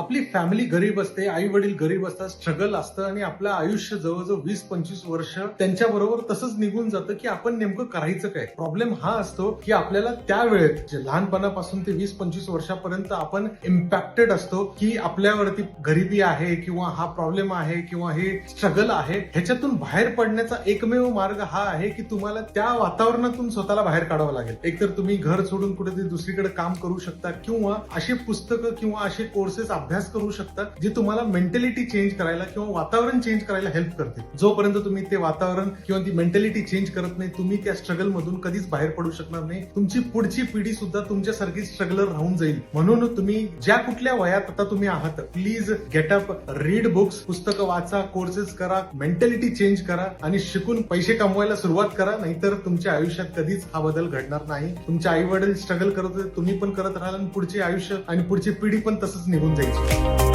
आपली फॅमिली गरीब असते आई वडील गरीब असतात स्ट्रगल असतं आणि आपलं आयुष्य जवळजवळ वीस पंचवीस वर्ष त्यांच्या बरोबर तसंच निघून जातं की आपण नेमकं करायचं काय? प्रॉब्लेम हा असतो की आपल्याला त्या वेळेत जे लहानपणापासून ते वीस पंचवीस वर्षापर्यंत आपण इम्पॅक्टेड असतो की आपल्यावरती गरिबी आहे किंवा हा प्रॉब्लेम आहे किंवा हे स्ट्रगल आहे ह्याच्यातून बाहेर पडण्याचा एकमेव मार्ग हा आहे की तुम्हाला त्या वातावरणातून स्वतःला बाहेर काढावं लागेल. एकतर तुम्ही घर सोडून कुठेतरी दुसरीकडे काम करू शकता किंवा अशी पुस्तकं किंवा असे कोर्सेस अभ्यास करू शकता जे तुम्हाला मेंटॅलिटी चेंज करायला किंवा वातावरण चेंज करायला हेल्प करते. जोपर्यंत तुम्ही ते वातावरण किंवा ती मेंटॅलिटी चेंज करत नाही तुम्ही त्या स्ट्रगल मधून कधीच बाहेर पडू शकणार नाही. तुमची पुढची पिढी सुद्धा तुमच्यासारखी स्ट्रगलर राहून जाईल. म्हणून तुम्ही ज्या कुठल्या वयात आता तुम्ही आहात please get up read books पुस्तकं वाचा कोर्सेस करा मेंटॅलिटी चेंज करा आणि शिकून पैसे कमवायला सुरुवात करा नाहीतर तुमच्या आयुष्यात कधीच हा बदल घडणार नाही. तुमचे आई वडील स्ट्रगल करत होते तुम्ही पण करत राहाल आणि पुढचे आयुष्य आणि पुढची पिढी पण तसंच निघून जाईल. Bye.